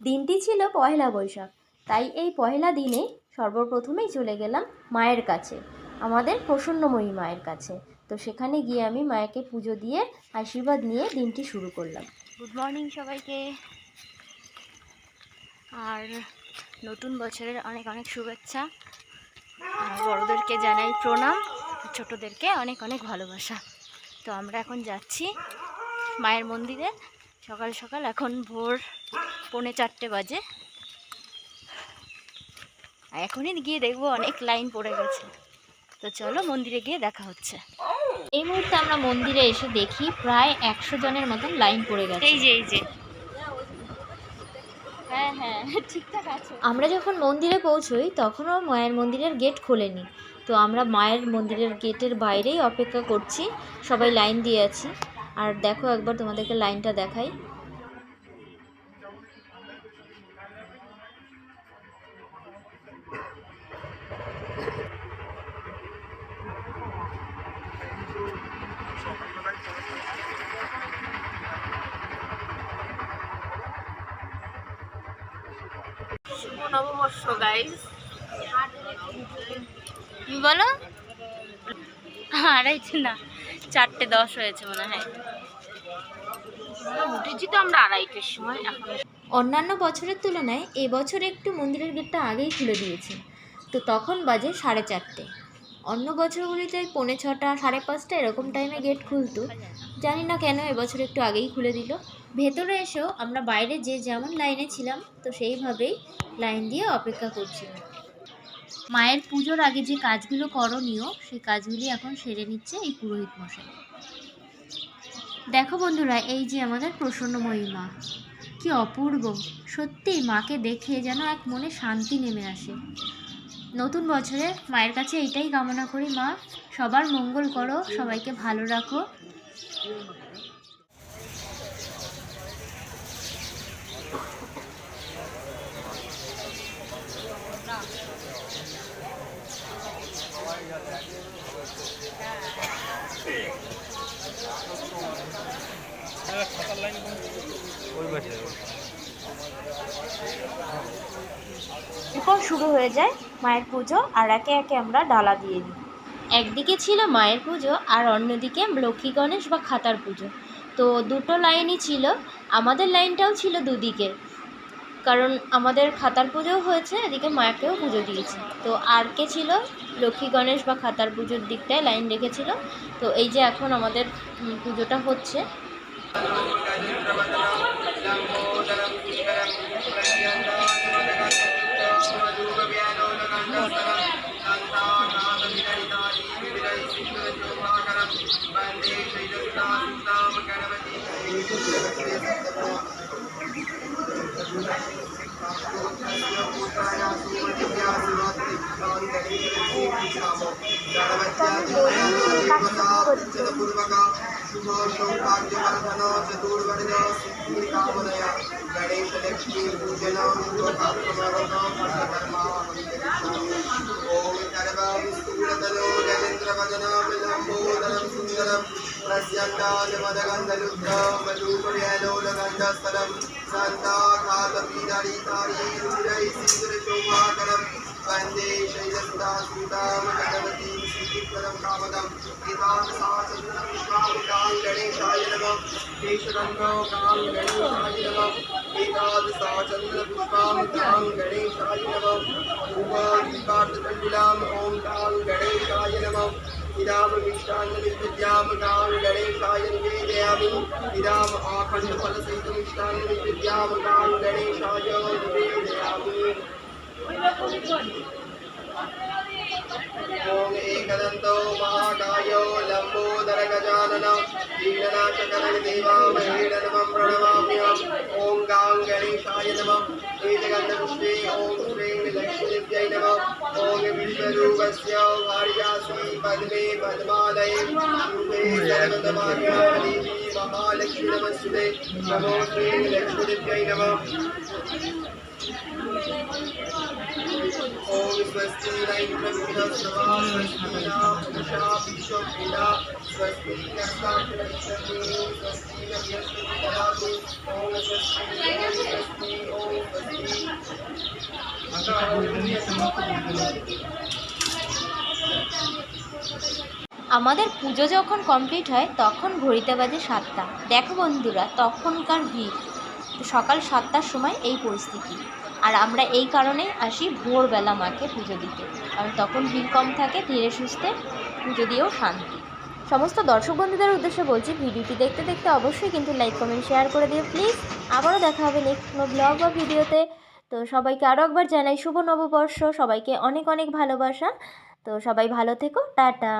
দিনটি ছিল পয়লা বৈশাখ। তাই এই পয়লা দিনে সর্বপ্রথমেই চলে গেলাম মায়ের কাছে, আমাদের প্রসন্নময়ী মায়ের কাছে। তো সেখানে গিয়ে আমি মায়েকে পুজো দিয়ে, আশীর্বাদ নিয়ে দিনটি শুরু করলাম। গুড মর্নিং সবাইকে। আর নতুন বছরের অনেক অনেক শুভেচ্ছা। বড়োদেরকে জানাই প্রণাম ছোটোদেরকে অনেক অনেক ভালোবাসা। তো আমরা এখন যাচ্ছি মায়ের মন্দিরে। সকাল সকাল এখন ভোর পৌনে চারটে বাজে। আর এখনই গিয়ে দেখব অনেক লাইন পড়ে গেছে। তো চলো মন্দিরে গিয়ে দেখা হচ্ছে। এই মুহূর্তে আমরা মন্দিরে এসে দেখি প্রায় একশো জনের মতন লাইন পড়ে গেছে। এই যে এই যে। হ্যাঁ হ্যাঁ ঠিকঠাক আছে। আমরা যখন মন্দিরে পৌঁছই তখনও মায়ের মন্দিরের গেট খোলেনি। তো আমরা মায়ের মন্দিরের গেটের বাইরেই অপেক্ষা করছি। সবাই লাইন দিয়ে আছি। আর দেখো একবার তোমাদেরকে লাইনটা দেখাই। নববর্ষ গাইস বলো? আড়াইটে না চারটে দশ হয়েছে মনে হয়। উঠেছি তো আমরা আড়াইটের সময় এখন অন্যান্য বছরের তুলনায় এবছর একটু মন্দিরের গেটটা আগেই খুলে দিয়েছে। তো তখন বাজে সাড়ে চারটে। অন্য বছরগুলিতে পৌনে ছটা, সাড়ে পাঁচটা এরকম টাইমে গেট খুলতো। জানি না কেন এবছর একটু আগেই খুলে দিল। ভেতরে এসেও আমরা বাইরে যে যেমন লাইনে ছিলাম, তো সেইভাবেই লাইন দিয়ে অপেক্ষা করছিলাম মায়ের পুজোর আগে যে কাজগুলো করণীয়, সেই কাজগুলি এখন সেরে নিচ্ছে এই পুরোহিত মশাই। দেখো বন্ধুরা, এই যে আমাদের প্রসন্নময়ী মা কি অপূর্ব। সত্যি মাকে দেখে যেন এক মনে শান্তি নেমে আসে। নতুন বছরে মায়ের কাছে এইটাই কামনা করি মা সবার মঙ্গল করো সবাইকে ভালো রাখো। এরপর শুরু হয়ে যায় মায়ের পুজো আর একে একে আমরা ডালা দিয়ে দিই। একদিকে ছিল মায়ের পুজো আর অন্যদিকে লক্ষ্মী গণেশ বা খাতার পুজো। তো দুটো লাইনই ছিল, আমাদের লাইনটাও ছিল দুদিকে। কারণ আমাদের খাতার পুজোও হয়েছে, এদিকে মাকেও পুজো দিয়েছি। তো আর কে ছিল? লক্ষ্মী গণেশ বা খাতার পুজোর দিকটায় লাইন রেখেছিল। তো এই যে এখন আমাদের পুজোটা হচ্ছে। ప్రస్యండాజమదగంధలుగ్ధమధూపర్యలోలగంధస్థలం वन्दे शैलसुधा सीतामकटवतीं श्रीपदं कामदं गीतां सासुरं विश्वामितां गणेशाय नमः केशरङ्गो कां गणेशाय नमः गीतादिसा चन्द्रपुष्पामितां गणेशाय नमः उपादिकार्थमण्डिलाम् ॐ कां गणेशाय नमः इदाम मिष्टान्नविद्यां कां गणेशाय निवेदयामि इदाम आखण्डफलसहितमिष्टान्नविद्यां कां गणेशाय ॐ महाकायो लम्बोदरगजाननौ दीननाशकरदेवामहे नमं प्रणमाम्यहम् ॐ गां गणेशाय नमः श्रीजगन्धपुष्पे ॐ श्रीं लक्ष्मीदेव्यै नमः ॐ पद्मे पद्मालये महालक्ष्मी नमस्ते नमो श्री लक्ष्मीदेव्यै नम আমাদের পুজো যখন কমপ্লিট হয়, তখন ঘড়িতে বাজে সাতটা। দেখো বন্ধুরা, তখনকার ভিড়। সকাল সাতটার সময় এই পরিস্থিতি। আর আমরা এই কারণেই আসি ভোরবেলা মাকে পুজো দিতে। কারণ তখন ভিড় কম থাকে, ধীরে সুস্থে পুজো দিয়েও শান্তি। সমস্ত দর্শক বন্ধুদের উদ্দেশ্যে বলছি, ভিডিওটি দেখতে দেখতে অবশ্যই কিন্তু লাইক, কমেন্ট, শেয়ার করে দিও প্লিজ। আবারও দেখা হবে নেক্সট কোনো ব্লগ বা ভিডিওতে। তো সবাইকে আরও একবার জানাই, শুভ নববর্ষ। সবাইকে অনেক অনেক ভালোবাসা। তো সবাই ভালো থেকো, টাটা।